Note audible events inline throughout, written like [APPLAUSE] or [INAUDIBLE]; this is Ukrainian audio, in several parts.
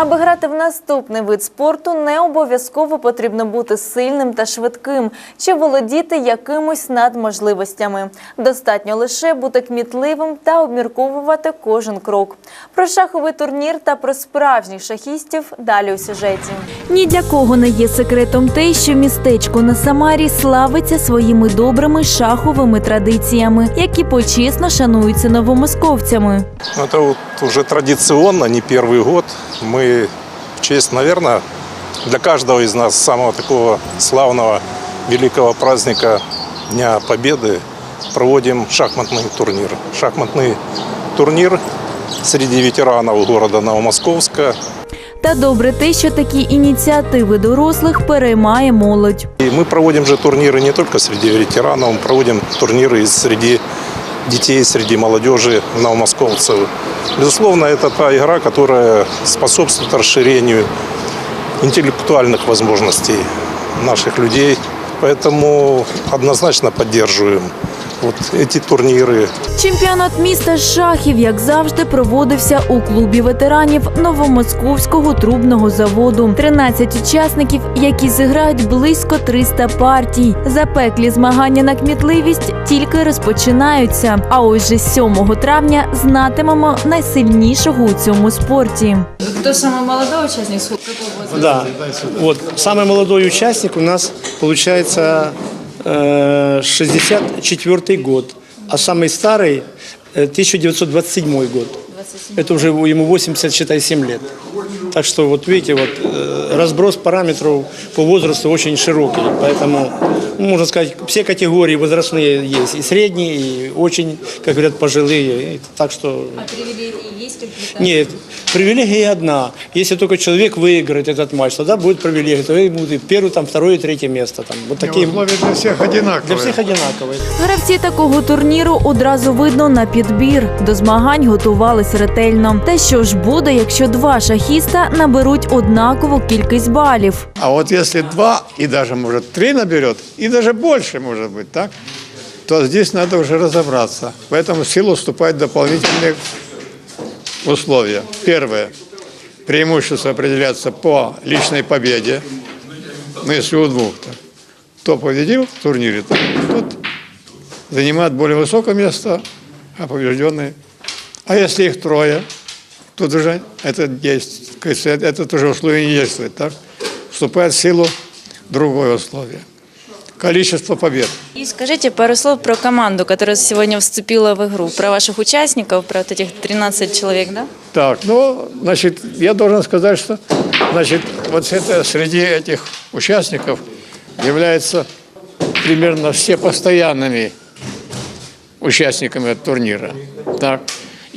Аби грати в наступний вид спорту, не обов'язково потрібно бути сильним та швидким чи володіти якимось надможливостями. Достатньо лише бути кмітливим та обмірковувати кожен крок. Про шаховий турнір та про справжніх шахістів далі у сюжеті. Ні для кого не є секретом те, що містечко на Самарі славиться своїми добрими шаховими традиціями, які почесно шануються новомосковцями. Ну, Это вот уже традиционно, не первый год. Мы в честь, наверное, для каждого из нас самого такого славного великого праздника Дня Победы проводим шахматный турнир. Шахматный турнир среди ветеранов города Новомосковска. Та добре те, що такі ініціативи дорослих переймає молодь. И мы проводим же турниры не только среди ветеранов, мы проводим турниры и среди детей, среди молодежи новомосковцев. Безусловно, это та игра, которая способствует расширению интеллектуальных возможностей наших людей. Поэтому однозначно поддерживаем вот эти турниры. Чемпіонат міста з шахів, як завжди, проводився у клубі ветеранів Новомосковського трубного заводу. 13 учасників, які зіграють близько 300 партій. Запеклі змагання на кмітливість тільки розпочинаються. А ось же 7 травня знатимемо найсильнішого у цьому спорті. Кто самый молодой участник? Сколько какого возраста? Да, вот самый молодой участник у нас получается э, 64 год, а самый старый э, 1927 год. 27. Это уже ему 80, считай, 7 лет. Так что вот видите, вот э, разброс параметров по возрасту очень широкий, поэтому ну, можно сказать все категории возрастные есть, и средние, и очень, как говорят, пожилые. И Так что А привилегии есть какие-то? нет, привилегия одна. Если только человек выиграет этот матч, тогда будет привилегия. Тогда ему будет первое, там, второе и третье место. Там. Вот такие Условия для всех одинаковые. для всех одинаковые. Гравці такого турніру одразу видно на підбір. До змагань готувались ретельно. Та що ж буде, якщо два шахіста наберуть однакову кількість балів? А вот если два и даже, может, три наберет, и даже больше, может быть, так, то здесь надо уже разобраться. Поэтому в силу вступают дополнительные условия. Первое. Преимущество определяется по личной победе. Ну, если у двух, то кто победил в турнире, то тот занимает более высокое место, а побежденный. А если их трое, тут уже это действует, это тоже условие не действует, так? Вступает в силу другое условие. Количество побед. И скажите пару слов про команду, которая сегодня вступила в игру, про ваших участников, про вот этих 13 человек, да? Так, ну, значит, я должен сказать, что, значит, вот это среди этих участников являются примерно все постоянными участниками турнира. Так.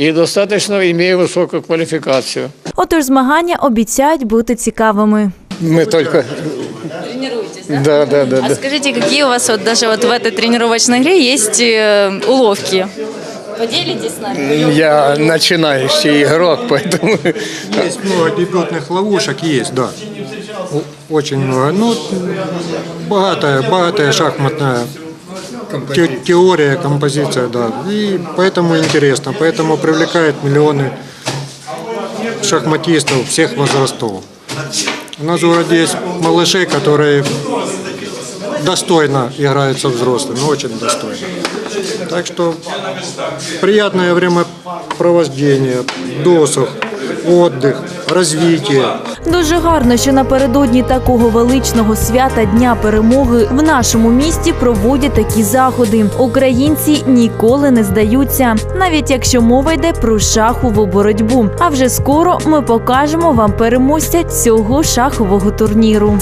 И достаточно имея высокую квалификацию. Отож, змагання обіцяють бути цікавими. Мы только... Тренируетесь, да? Да, да, да. А да. скажите, какие у вас вот даже вот в этой тренировочной игре есть э, уловки? Поделитесь с нами? Я начинающий игрок, [LAUGHS] поэтому... Есть много дебютных ловушек, есть, да. О- Очень много. Ну, богатая, богатая шахматная те- теория, композиция, да. И поэтому интересно, поэтому привлекает миллионы шахматистов всех возрастов. У нас в городе есть малыши, которые достойно играют со взрослыми, очень достойно. Так что приятное времяпровождение, досуг, отдых, развитие. Дуже гарно, що напередодні такого величного свята Дня перемоги в нашому місті проводять такі заходи. Українці ніколи не здаються, навіть якщо мова йде про шахову боротьбу. А вже скоро ми покажемо вам переможця цього шахового турніру.